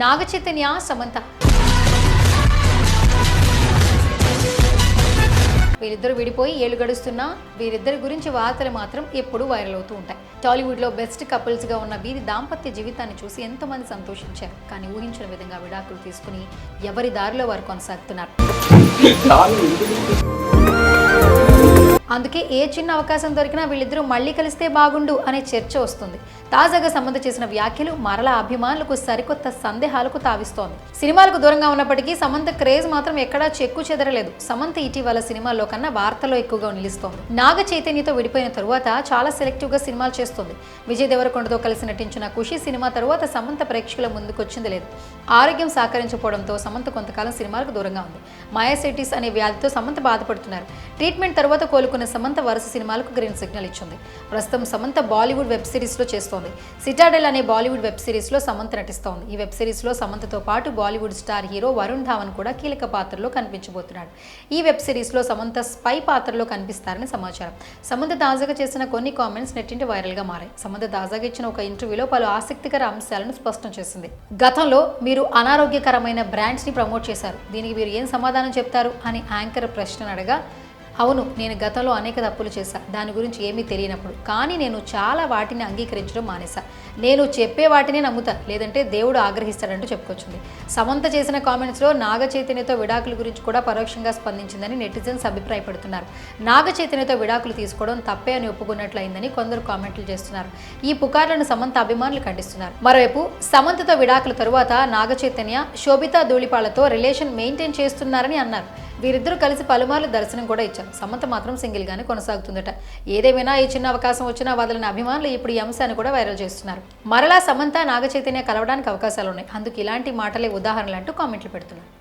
నాగచైతన్య సమంత. వీరిద్దరు విడిపోయి ఏళ్ళు గడుస్తున్నా వీరిద్దరి గురించి వార్తలు మాత్రం ఎప్పుడూ వైరల్ అవుతూ ఉంటాయి. టాలీవుడ్లో బెస్ట్ కపుల్స్గా ఉన్న వీరి దాంపత్య జీవితాన్ని చూసి ఎంతోమంది సంతోషించారు. కానీ ఊహించిన విధంగా విడాకులు తీసుకుని ఎవరి దారిలో వారు కొనసాగుతున్నారు? అందుకే ఏ చిన్న అవకాశం దొరికినా వీళ్ళిద్దరూ మళ్ళీ కలిస్తే బాగుండు అనే చర్చ వస్తుంది. తాజాగా సంబంధ చేసిన వ్యాఖ్యలు మరలా అభిమానులకు సరికొత్త సందేహాలకు తావిస్తోంది. సినిమాలకు దూరంగా ఉన్నప్పటికీ సమంత క్రేజ్ మాత్రం ఎక్కడా చెక్కు చెదరలేదు. సమంత ఇటీవల సినిమాల్లో కన్నా వార్తలో ఎక్కువగా నిలుస్తోంది. నాగ చైతన్యతో విడిపోయిన తరువాత చాలా సెలెక్టివ్గా సినిమాలు చేస్తుంది. విజయ్ దేవరకొండతో కలిసి నటించిన ఖుషి సినిమా తరువాత సమంత ప్రేక్షకుల ముందుకొచ్చింది లేదు. ఆరోగ్యం సహకరించకపోవడంతో సమంత కొంతకాలం సినిమాలకు దూరంగా ఉంది. మయాసైటిస్ అనే వ్యాధితో సమంత బాధపడుతున్నారు. ట్రీట్మెంట్ తర్వాత కోలుకున్న సమంత వరుస సినిమాలకు గ్రీన్ సిగ్నల్ ఇచ్చింది. ప్రస్తుతం సమంత బాలీవుడ్ వెబ్ సిరీస్లో చేస్తోంది. సిటాడెల్ అనే బాలీవుడ్ వెబ్ సిరీస్లో సమంత నటిస్తోంది. ఈ వెబ్ సిరీస్లో సమంతతో పాటు Bollywood star hero Varun Dhawan కూడా కీలక పాత్రలో కనిపించబోతున్నాడు. ఈ వెబ్ సిరీస్లో సమంత స్పై పాత్రలో కనిపిస్తారని సమాచారం. సమంత తాజాగా చేసిన కొన్ని కామెంట్స్ నెట్టింటి వైరల్గా మారాయి. సమంత తాజాగా ఇచ్చిన ఒక ఇంటర్వ్యూలో పలు ఆసక్తికర అంశాలను స్పష్టం చేసింది. గతంలో మీరు అనారోగ్యకరమైన బ్రాండ్స్ని ప్రమోట్ చేశారు. దీనికి మీరు ఏం సమాధానం చెప్తారు అని యాంకర్ ప్రశ్న అడగా అవును నేను గతంలో అనేక తప్పులు చేశా. దాని గురించి ఏమీ తెలియనప్పుడు. కానీ నేను చాలా వాటిని అంగీకరించడం మానేశా. నేను చెప్పే వాటిని నమ్ముతా. లేదంటే దేవుడు ఆగ్రహిస్తాడంటూ చెప్పుకొచ్చింది. సమంత చేసిన కామెంట్స్లో నాగ చైతన్యతో విడాకుల గురించి కూడా పరోక్షంగా స్పందించిందని నెటిజన్స్ అభిప్రాయపడుతున్నారు. నాగ చైతన్యతో విడాకులు తీసుకోవడం తప్పే అని ఒప్పుకున్నట్లయిందని కొందరు కామెంట్లు చేస్తున్నారు. ఈ పుకార్లను సమంత అభిమానులు ఖండిస్తున్నారు. మరోవైపు సమంతతో విడాకుల తరువాత నాగ చైతన్య శోభితా ధూళిపాలతో రిలేషన్ మెయింటైన్ చేస్తున్నారని అన్నారు. వీరిద్దరూ కలిసి పలుమార్లు దర్శనం కూడా ఇచ్చారు. సమంత మాత్రం సింగిల్ గానే కొనసాగుతుందట. ఏదేమైనా ఈ చిన్న అవకాశం వచ్చినా వదలని అభిమానులు ఇప్పుడు ఈ అంశాన్ని కూడా వైరల్ చేస్తున్నారు. మరలా సమంత నాగ చైతన్య కలవడానికి అవకాశాలు ఉన్నాయి అందుకు ఇలాంటి మాటలే ఉదాహరణలు అంటూ కామెంట్లు పెడుతున్నారు.